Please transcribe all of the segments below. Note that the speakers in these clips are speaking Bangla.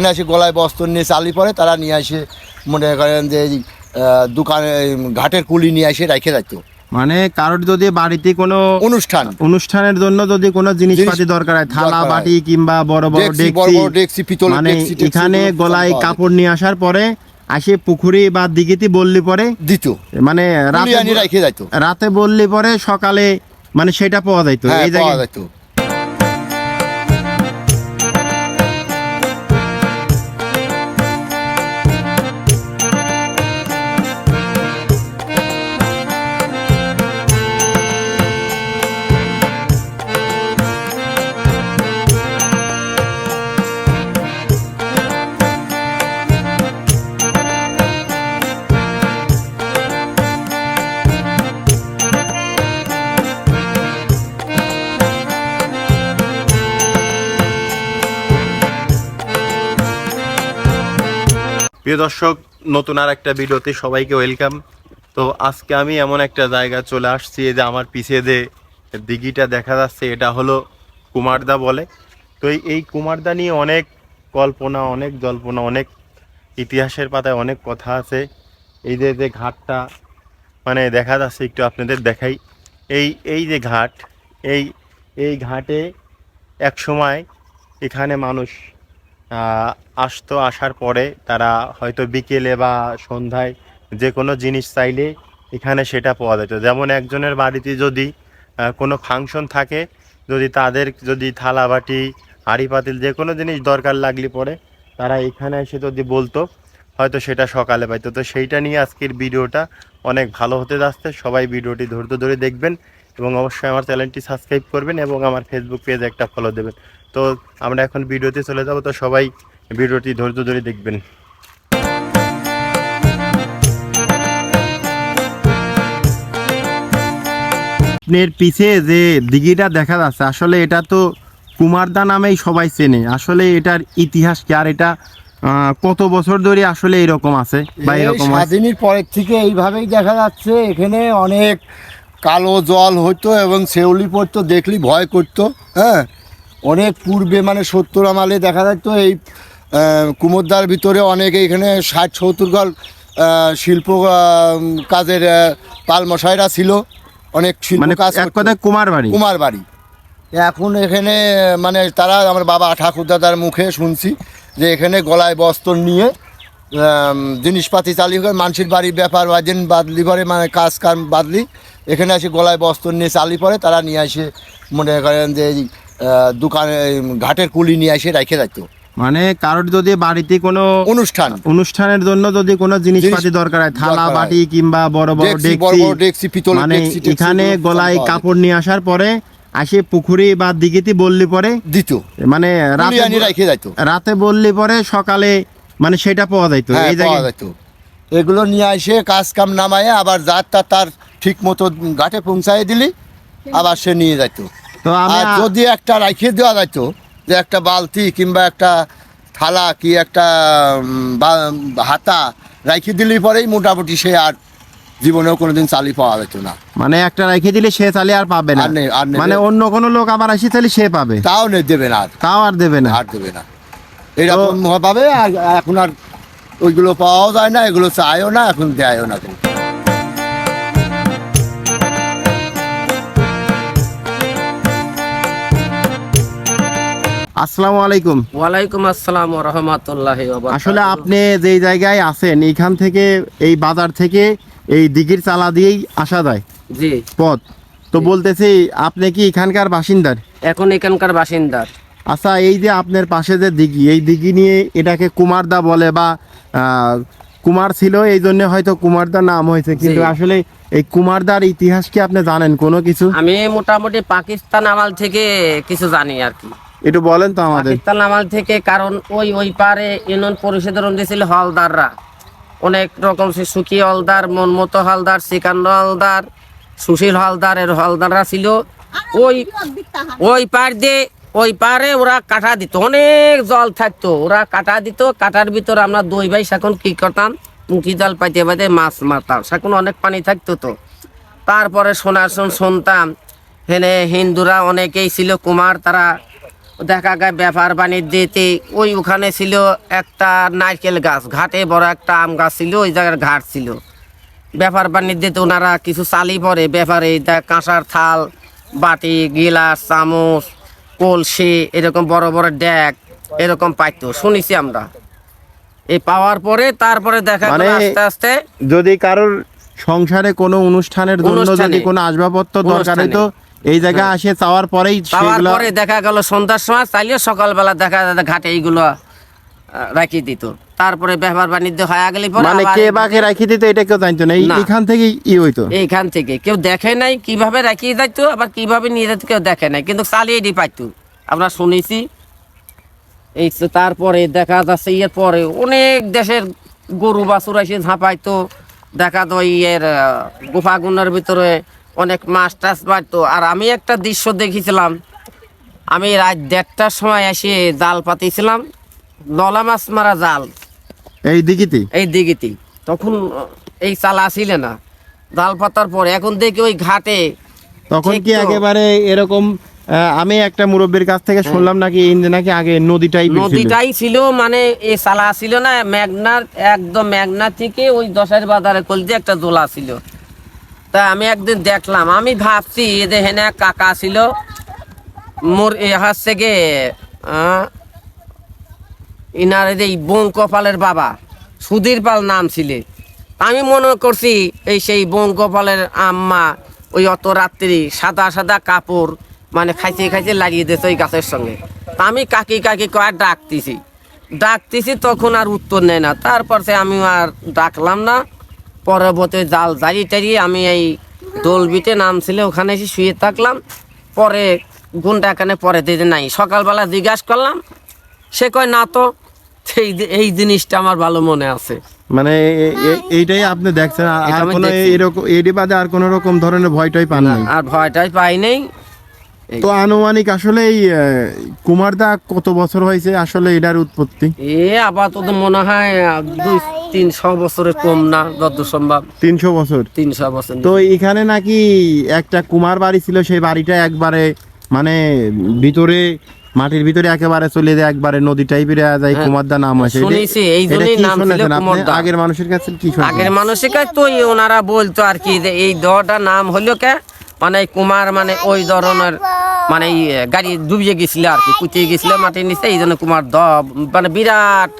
এখানে এসে গলায় বস্ত্র নিয়ে চালি পরে তারা নিয়ে আসে মনে করেন যে দোকানে ঘাটের কুলি নিয়ে এসে রেখে যাইতো মানে কারোর যদি বাড়িতে কোনো অনুষ্ঠান। অনুষ্ঠানের জন্য যদি কোনো জিনিসপাতি দরকার হয় থালা বাটি কিংবা বড় বড় ডেকচি, মানে এখানে গলায় কাপড় নিয়ে আসার পরে আসে পুকুরি বা দিঘিতে বললি পরে দিত। মানে রাতে রাতে বললি পরে সকালে মানে সেটা পাওয়া যাইতো হ্যাঁ এই জায়গায় প্রিয় দর্শক, নতুন আর একটা ভিডিওতে সবাইকে ওয়েলকাম। তো আজকে আমি এমন একটা জায়গা চলে আসছি যে আমার পিছিয়ে যে দিঘিটা দেখা যাচ্ছে, এটা হলো কুমারদা বলে। তো এই কুমারদা নিয়ে অনেক কল্পনা, অনেক জল্পনা, অনেক ইতিহাসের পাতায় অনেক কথা আছে। এই যে যে ঘাটটা মানে দেখা যাচ্ছে, একটু আপনাদের দেখাই। এই এই যে ঘাট, এই এই ঘাটে এক সময় এখানে মানুষ আসতো, আসার পরে তারা হয়তো বিকেলে বা সন্ধ্যায় যে কোনো জিনিস চাইলে এখানে সেটা পাওয়া যেত। যেমন একজনের বাড়িতে যদি কোনো ফাংশন থাকে, যদি তাদের যদি থালা বাটি, হাঁড়ি পাতিল যে কোনো জিনিস দরকার লাগলে পরে তারা এখানে এসে যদি বলতো, হয়তো সেটা সকালে পাইতো। তো সেইটা নিয়ে আজকের ভিডিওটা অনেক ভালো হতে যাচ্ছে। সবাই ভিডিওটি ধৈর্য ধরে দেখবেন এবং অবশ্যই আমার চ্যানেলটি সাবস্ক্রাইব করবেন এবং আমার ফেসবুক পেজে একটা ফলো দেবেন। তো আমরা এখন ভিডিওতে চলে যাব তো সবাই ভিডিওটি ধৈর্য ধরে দেখবেন। আপনার পিছে যে দিঘিটা দেখা যাচ্ছে আসলে এটা তো কুমারদা নামেই সবাই চেনে। আসলে এটার ইতিহাস কি আর এটা কত বছর ধরে আসলে এরকম আছে বা এরকম স্বাধীনের পরের থেকে এইভাবেই দেখা যাচ্ছে। এখানে অনেক কালো জল হতো এবং শেউলি পড়তো দেখলি ভয় করতো হ্যাঁ? অনেক পূর্বে মানে সত্তর আমালে দেখা যেত এই কুমোরদার ভিতরে অনেক এখানে ষাট সত্তর আহ, শিল্প কাজের পালমশাইরা ছিল। অনেক শিল্প মানে কাজ এক। কথায় কুমার বাড়ি? কুমার বাড়ি। এখন এখানে মানে তারা আমার বাবা ঠাকুরদাদার মুখে শুনছি যে এখানে গলায় বস্ত্র নিয়ে জিনিসপাতি চালিয়ে করে মানুষের বাড়ির ব্যাপার বাজেন বাদলি করে মানে কাজ কাম বাদলি এখানে এসে গলায় বস্ত্র নিয়ে চালি পরে তারা নিয়ে আসে মনে করেন যে দোকানে ঘাটের কুলি নিয়ে এসে রেখে যাইতো। মানে কারোর যদি বাড়িতে কোনো অনুষ্ঠান। অনুষ্ঠানের জন্য যদি কোনো জিনিসপাতি দরকার হয় থালা বাটি কিংবা বড় বড় ডেকচি, মানে এখানে গলায় কাপড় নিয়ে আসার পরে আসে পুকুরি বা দিঘিতে বললি পরে দিত। মানে রাতে যাইতো। রাতে বললি পরে সকালে মানে সেটা পাওয়া যাইতো। হ্যাঁ এই জায়গায় এগুলো নিয়ে আসে কাজ কাম নামায় আবার যার তার তার ঠিক মতো ঘাটে পৌঁছায় দিলি আবার সে নিয়ে যেত তো আমি আর যদি একটা রাখিয়ে দেওয়া যেত যে একটা বালতি কিংবা একটা থালা কি একটা হাতা রাখিয়ে দিলি পরেই মোটামুটি সে আর জীবনেও কোনোদিন চালি পাওয়া যেত না। মানে একটা রেখে দিলে সে চালে আর পাবে না। মানে অন্য কোনো লোক আবার আসি তাহলে সে পাবে। তাও নে দেবে না তাও আর দেবে না। আর দেবে না। এরকম পাবে আর এখন আর ওইগুলো পাওয়াও যায় না এগুলো চায়ও না এখন দেয়ও না। আসসালামু আলাইকুম। ওয়ালাইকুম আসসালাম রহমতুল্লাহ আসলে আপনি যেই জায়গায় আছেন এইখান থেকে এই বাজার থেকে এই দিঘির চালা দিয়েই আসা যায়। জি। পথ। তো বলতেছি আপনি কি এখানকার বাসিন্দার? এখন এখানকার বাসিন্দার আচ্ছা এই যে আপনার পাশে যে দিঘি এই দিঘি নিয়ে এটাকে কুমারদা বলে বা কুমার ছিল এই জন্য হয়তো কুমারদা নাম হয়েছে কিন্তু আসলে এই কুমারদার ইতিহাস কি আপনি জানেন কোনো কিছু? আমি মোটামুটি পাকিস্তান আমল থেকে কিছু জানি আর কি। একটু বলেন তো আমাদের। পাকিস্তান আমল থেকে কারণ ওই ওই পারে ইউনিয়ন পরিষদের ছিল হলদাররা। অনেক রকম সে সুখী হলদার, মনমতো হলদার, শ্রীকান্ত হলদার, সুশীল হলদার এর হলদাররা ছিল। ওই ওই পার দিয়ে, ওই পারে ওরা কাটা দিত, অনেক জল থাকতো। ওরা কাটা দিত, কাটার ভিতর আমরা দুই ভাই এখন কি করতাম? মুখি জাল পাইতে পাইতে মাছ মারতাম। সেখন অনেক পানি থাকতো তো। তারপরে শোনা শুন শুনতাম। হেনে হিন্দুরা অনেকেই ছিল কুমার, তারা দেখা যায় ব্যাপার বাণিজ্যতে ওই ওখানে ছিল একটা নারকেল গাছ ঘাটে বড় একটা আম গাছ ছিল ওই জায়গার ঘাট ছিল ব্যাপার বাণিজ্যতে ওনারা কিছু চালি পরে ব্যাপারে কাঁসার থাল বাটি গিলাস চামচ কলসি এরকম বড় বড় ড্যাগ এরকম পাইতো শুনেছি আমরা এই পাওয়ার পরে তারপরে দেখা গেল মানে- আস্তে আস্তে যদি কারোর সংসারে কোনো অনুষ্ঠানের জন্য যদি কোনো আসবাবপত্র দরকার। হইতো এই জায়গা আসে চাওয়ার পরেই সেগুলো পরে দেখা গেল সন্ধ্যার সময় চাইলে সকালবেলা দেখা যায় ঘাটে এইগুলো রাখিয়ে দিত। তারপরে ব্যবহার বাণিজ্য হয়ে গেলে পরে মানে কে বাকে রাখি দিত এটা কেউ জানতো না। এই- না। এখান থেকেই ই হইতো। এইখান থেকে। কেউ দেখে নাই কীভাবে রাখিয়ে যাইতো আবার কীভাবে নিয়ে যেত কেউ দেখে নাই। কিন্তু চালিয়ে দি পাইতো। আমরা শুনেছি। এই তারপরে দেখা যাচ্ছে ইয়ের পরে অনেক দেশের গরু বাছুর এসে ঝাঁপাইতো। দেখা তো ইয়ের গুফাগুনের ভিতরে অনেক মাছ টাছ বাড়তো। আর আমি একটা দৃশ্য দেখেছিলাম। আমি রাত দেড়টার সময় এসে জাল পাতিছিলাম। নলা মাছ মারা জাল। এই দিকিতে এই দিঘিতে। তখন এই চালা ছিল না। জাল পাতার পর এখন দেখি ওই ঘাটে তখন কি একেবারে এরকম আমি একটা মুরব্বীর কাছ থেকে শুনলাম নাকি নাকি আগে নদীটাই নদীটাই ছিল মানে এই চালা ছিল না মেঘনার একদম মেঘনা থেকে ওই দশের বাজারে কলতে একটা দোলা ছিল তা আমি একদিন দেখলাম আমি ভাবছি এ যে হেনে কাকা ছিল মোর হচ্ছে আহ, ইনার এই বঙ্কপালের বাবা সুধীর পাল নাম ছিল। আমি মনে করছি এই সেই বঙ্কপালের আম্মা ওই অত রাত্রি সাদা সাদা কাপড় মানে খাইতে খাইতে লাগিয়ে দিয়েছে ওই গাছের সঙ্গে। আমি কাকি কাকি কয়ে ডাকতেছি। ডাকতেছি তখন আর উত্তর নেয় না তারপর সে আমি আর ডাকলাম না। পরবর্তী জাল জারি টারি আমি এই দোলবিতে নাম ছিল ওখানে এসে শুয়ে থাকলাম। পরে গুণটা এখানে পরে দিতে নাই। সকালবেলা জিজ্ঞাসা করলাম সে কয় না তো এই এই জিনিসটা আমার ভালো মনে আছে। মানে এইটাই আপনি দেখছেন আর- এটা কোনো এরকম এডি বাদে আর কোনো রকম ধরনের ভয় টয় পান আর ভয়টাই পাই নেই। তো আনুমানিক আসলে এই কুমারদা কত বছর হয়েছে আসলে এটার উৎপত্তি? এ আপাতত মনে হয় দুই তিনশো বছরের কম না যত সম্ভব। তিনশো বছর? তিনশো বছর তো এখানে নাকি একটা কুমার বাড়ি ছিল সেই বাড়িটা একবারে মানে ভিতরে মাটির ভিতরে একেবারে চলে যায় একবারে নদী টাইপের যায় কুমারদা নাম আছে শুনেছি, এই জন্যই নাম ছিল কুমারদা। আগের মানুষের কাছে কি আগের মানুষের কাছে তো ওনারা বলতো আর কি যে এই দহটা নাম হলো কে? মানে কুমার মানে ওই ধরনের মানে গাড়ি ডুবিয়ে গেছিল আর কি কুচিয়ে গেছিল মাটির নিচে এই জন্য কুমার দ মানে বিরাট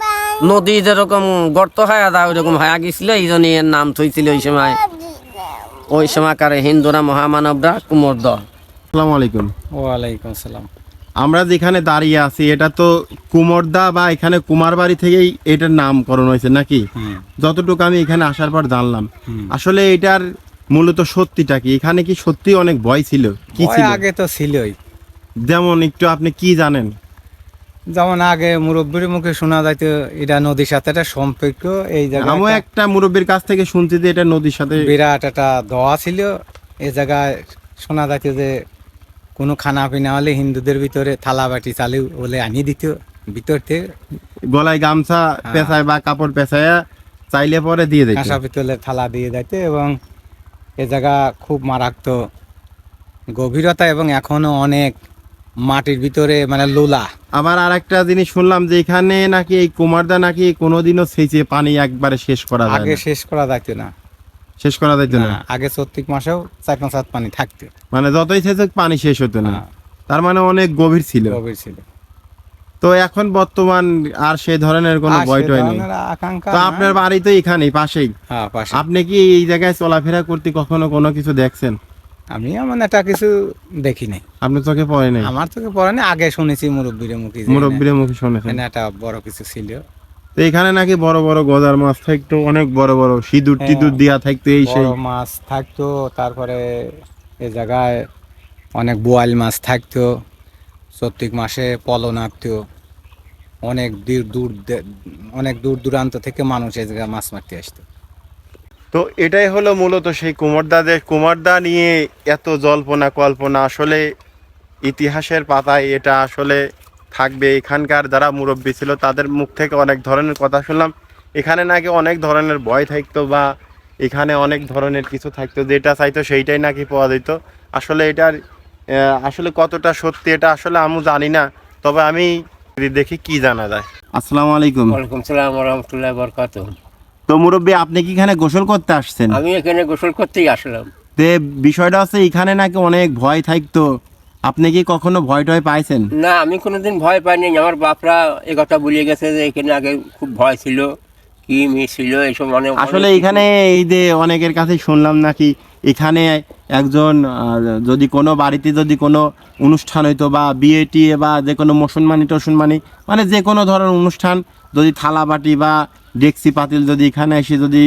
নদী যেরকম গর্ত হয়ে যায় ওইরকম হয়ে গেছিল এই জন্য এর নাম থইছিল ওই সময়। ওই সময়কার হিন্দুরা মহামানবরা কুমোর দ। আসসালামু আলাইকুম। ওয়ালাইকুম সালাম। আমরা যেখানে দাঁড়িয়ে আছি এটা তো কুমরদা বা এখানে কুমার বাড়ি থেকেই এটার নামকরণ হয়েছে নাকি? যতটুকু আমি এখানে আসার পর জানলাম। আসলে এটার মূলত সত্যিটা কি? এখানে কি সত্যি অনেক ভয় ছিল? কি ছিল? আগে তো ছিলই। যেমন একটু আপনি কি জানেন? যেমন আগে মুরব্বীর মুখে শোনা যাইতো এটা নদীর সাথে একটা সম্পর্ক এই জায়গায় আমিও একটা মুরব্বীর কাছ থেকে শুনছি যে এটা নদীর সাথে বিরাট একটা দোয়া ছিল। এই জায়গায় শোনা যাইতো যে কোনো খানা পিনা হলে হিন্দুদের ভিতরে থালা বাটি চালু বলে আনিয়ে দিত ভিতর থেকে। গলায় গামছা হ্যাঁ। পেঁচায় বা কাপড় পেঁচায় চাইলে পরে দিয়ে দিত। কাঁসা পিতলের থালা দিয়ে যাইতো এবং এ জায়গা খুব মারাত্মক গভীরতা এবং এখনও অনেক মাটির ভিতরে মানে লোলা। আবার আর একটা জিনিস শুনলাম যে এখানে নাকি এই কুমারদা নাকি কোনোদিনও সেচে পানি একবারে শেষ করা যায় আগে শেষ করা যাইতো না। শেষ করা যাইতো না? না, আগে চৈত্রিক মাসেও চার পাঁচ হাত পানি থাকতো। মানে যতই সেচুক পানি শেষ হতো না। হ্যাঁ। তার মানে অনেক গভীর ছিল। গভীর ছিল। তো এখন বর্তমান আর সেই ধরনের কোনো ভয় টয় নেই। তো আপনার বাড়ি তো এখানেই পাশেই? হ্যাঁ আপনি কি এই জায়গায় চলাফেরা করতে কখনো কোনো কিছু দেখছেন? আমি এমন একটা কিছু দেখি নাই। আপনি চোখে পড়ে নাই? আমার চোখে পড়ে নাই আগে শুনেছি মুরব্বীর মুখে মুরব্বীর মুখে শুনেছেন। একটা বড় কিছু ছিল। তো এখানে নাকি বড় বড় গজার মাছ থাকতো অনেক বড় বড় সিঁদুর হ্যাঁ। টিদুর দিয়া থাকতো এই সেই। মাছ থাকতো তারপরে এ জায়গায় অনেক বোয়াল মাছ থাকতো। চৈত্রিক মাসে পলন আঁকতো অনেক দূর দূর অনেক দূর দূরান্ত থেকে মানুষ এই জায়গায় মাছ মারতে আসতো। তো এটাই হলো মূলত সেই কুমারদাদের কুমারদা নিয়ে এত জল্পনা কল্পনা, আসলে ইতিহাসের পাতায় এটা আসলে থাকবে। এখানকার যারা মুরব্বী ছিল তাদের মুখ থেকে অনেক ধরনের কথা শুনলাম। এখানে নাকি অনেক ধরনের ভয় থাকতো বা এখানে অনেক ধরনের কিছু থাকতো, যেটা চাইতো সেইটাই নাকি পাওয়া যেত। আসলে এটার আসলে কতটা সত্যি এটা আসলে আমি জানি না তবে আমি দেখি কি জানা যায়। আসসালামু আলাইকুম। ওয়ালাইকুম সালাম রহমতুল্লাহ বরকাত তো মুরব্বী আপনি কি এখানে গোসল করতে আসছেন? আমি এখানে গোসল করতেই আসলাম। তে বিষয়টা হচ্ছে এখানে নাকি অনেক ভয় থাকতো। আপনি কি কখনো ভয় টয় পাইছেন? না আমি কোনোদিন ভয় পাইনি। আমার বাপরা এ কথা বলিয়ে গেছে যে এখানে আগে খুব ভয় ছিল কি মিস ছিল এইসব মানে আসলে এখানে এই যে অনেকের কাছে শুনলাম নাকি এখানে একজন যদি কোনো বাড়িতে যদি কোনো অনুষ্ঠান হইতো বা বিয়ে টিয়ে বা যে কোনো মুসলমানি টসলমানি মানে যে কোনো ধরনের অনুষ্ঠান যদি থালা বাটি বা ডেক্সি পাতিল যদি এখানে এসে যদি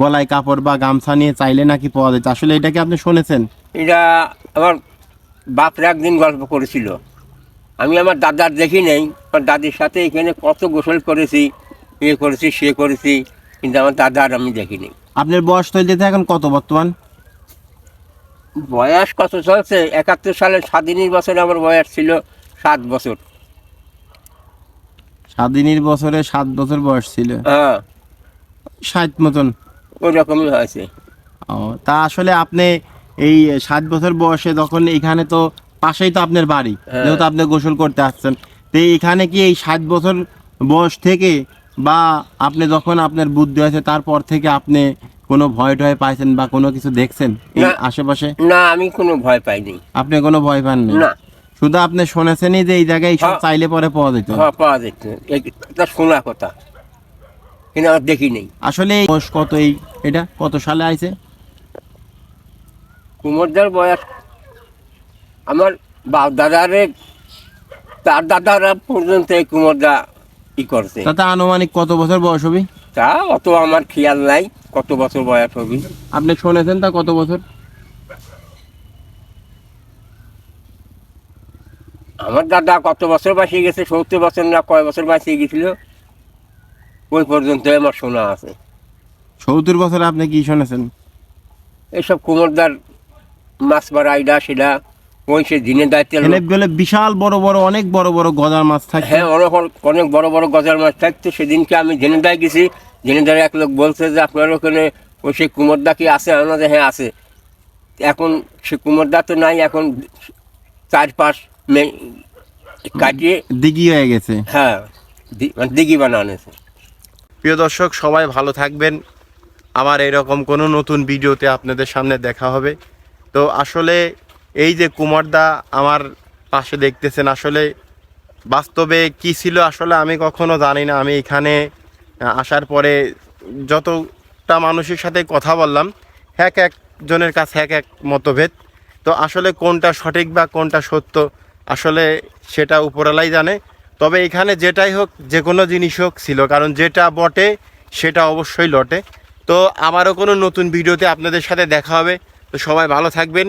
গলায় কাপড় বা গামছা নিয়ে চাইলে নাকি পাওয়া যেত আসলে এটা কি আপনি শুনেছেন? এটা আমার বাপরা একদিন গল্প করেছিল। আমি আমার দাদার দেখি নেই আমার দাদির সাথে এখানে কত গোসল করেছি এ করেছি সে করেছি কিন্তু আমার দাদার আমি দেখিনি। আপনার বয়স তো যেতে এখন কত বর্তমান? বয়স কত চলছে? একাত্তর সালে স্বাধীনের বছরে আমার বয়স ছিল সাত বছর। স্বাধীনের বছরে সাত বছর বয়স ছিল। হ্যাঁ। ষাট মতন। ওই রকমই হয়েছে। ও তা আসলে আপনি এই সাত বছর বয়সে যখন এখানে তো পাশেই তো আপনার বাড়ি হ্যাঁ। যেহেতু আপনি গোসল করতে আসছেন তো এখানে কি এই সাত বছর বয়স থেকে বা আপনি যখন আপনার বুদ্ধি হয়েছে তারপর থেকে আপনি কোনো ভয় টয় পাইছেন বা কোনো কিছু দেখছেন এই আশেপাশে? না আমি কোনো ভয় পাইনি। আপনি কোনো ভয় পাননি? না। শুধু আপনি শুনেছেনই যে এই জায়গায় সব হ্যাঁ। চাইলে পরে পাওয়া যেত। হ্যাঁ পাওয়া যেত। এটা শোনা কথা। কিন্তু আমার দেখি নেই। আসলে এই বয়স কত এই? এটা কত সালে আইছে? কুমোরদার বয়স। আমার বাপ দাদারে তার দাদারা পর্যন্ত এই কুমোরদা ই করছে। তাতে আনুমানিক কত বছর বয়স হবে? তা অত আমার খেয়াল নাই কত বছর বয়স হবে। আপনি শুনেছেন তা কত বছর? আমার দাদা কত বছর বাঁচিয়ে গেছে সত্তর বছর না কয় বছর বাঁচিয়ে গেছিল ওই পর্যন্ত আমার শোনা আছে। সত্তর বছর আপনি কি শুনেছেন? এইসব কুমোরদার মাছ মারা আইডা সেটা ওই সে দিনের দায়িত্বে এখানে বলে বিশাল বড় বড় অনেক বড় বড় গজার মাছ থাকে হ্যাঁ অনেক অনেক বড় বড় গজার মাছ থাকতো সেদিনকে আমি জেনেদায় গেছি। জেনেদারে এক লোক বলছে যে আপনার ওখানে ওই সেই কুমোরদা কি আছে? আমাদের হ্যাঁ আছে। এখন সে কুমোরদা তো নাই এখন চার পাঁচ মে- কাটিয়ে দিঘি হয়ে গেছে। হ্যাঁ দি- মানে দিঘি বানানো হয়েছে। প্রিয় দর্শক সবাই ভালো থাকবেন। আবার এরকম কোনো নতুন ভিডিওতে আপনাদের সামনে দেখা হবে। তো আসলে এই যে কুমারদা আমার পাশে দেখতেছেন, আসলে বাস্তবে কি ছিল আসলে আমি কখনো জানি না। আমি এখানে আসার পরে যতটা মানুষের সাথে কথা বললাম, এক একজনের কাছে এক এক মতভেদ। তো আসলে কোনটা সঠিক বা কোনটা সত্য, আসলে সেটা উপরালাই জানে। তবে এখানে যেটাই হোক, যে কোনো জিনিস হোক ছিল, কারণ যেটা বটে, সেটা অবশ্যই লটে। তো আমারও কোনো নতুন ভিডিওতে আপনাদের সাথে দেখা হবে। তো সবাই ভালো থাকবেন।